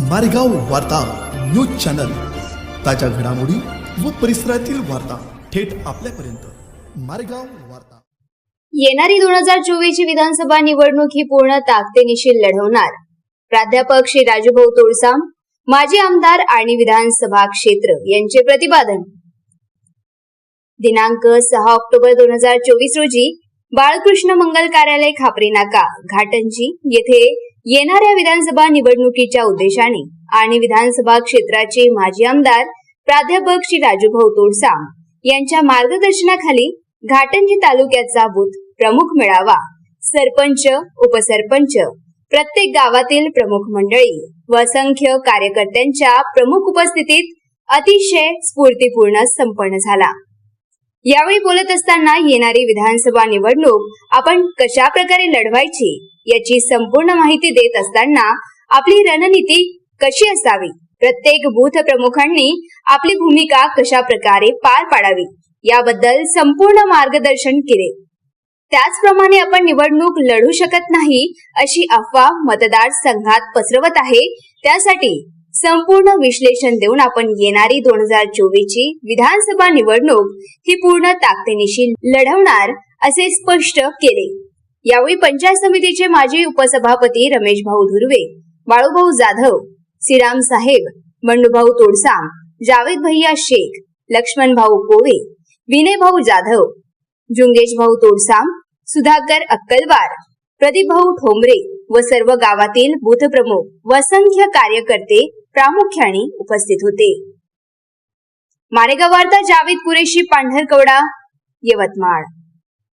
मारेगाव वार्ता news channel. ताज्या घडामोडी व परिसरातील वार्ता थेट आपल्यापर्यंत. मारेगाव वार्ता. येणारी दोन हजार चोवीस ची विधानसभा निवडणूक ही पूर्ण ताकदीनिशी लढवणार. प्राध्यापक श्री राजूभाऊ तोळसाम माजी आमदार आणि विधानसभा क्षेत्र यांचे प्रतिपादन. दिनांक सहा ऑक्टोबर दोन हजार चोवीस रोजी बाळकृष्ण मंगल कार्यालय खापरी नाका घाटंजी येथे येणाऱ्या विधानसभा निवडणुकीच्या उद्देशाने आणि विधानसभा क्षेत्राचे माजी आमदार प्राध्यापक श्री राजूभाऊ तोडसाम यांच्या मार्गदर्शनाखाली घाटंजी तालुक्याचा बूथ प्रमुख मेळावा सरपंच उपसरपंच प्रत्येक गावातील प्रमुख मंडळी व असंख्य कार्यकर्त्यांच्या प्रमुख उपस्थितीत अतिशय स्फूर्तीपूर्ण संपन्न झाला. यावेळी बोलत असताना येणारी विधानसभा निवडणूक आपण कशा प्रकारे लढवायची याची संपूर्ण माहिती देत असताना आपली रणनीती कशी असावी? प्रत्येक बूथ प्रमुखांनी आपली भूमिका कशा प्रकारे पार पाडावी? याबद्दल संपूर्ण मार्गदर्शन केले. त्याचप्रमाणे आपण निवडणूक लढू शकत नाही अशी अफवा मतदार संघात पसरवत आहे. त्यासाठी संपूर्ण विश्लेषण देऊन आपण येणारी दोन हजार चोवीस ची विधानसभा निवडणूक ही पूर्ण ताकदीनिशी लढवणार असे स्पष्ट केले. यावेळी पंचायत समितीचे माजी उपसभापती रमेश भाऊ धुर्वे बाळूभाऊ जाधव श्रीराम साहेब बंडूभाऊ तोडसाम जावेद भैया शेख लक्ष्मण भाऊ कोवे विनय भाऊ जाधव जुंगेश भाऊ तोडसाम सुधाकर अक्कलवार प्रदीप भाऊ ठोंबरे व सर्व गावातील बूथ प्रमुख व असंख्य कार्यकर्ते प्रामुख्याने उपस्थित होते. मारेगाव वार्ता जावेद कुरेशी पांढरकवडा यवतमाळ.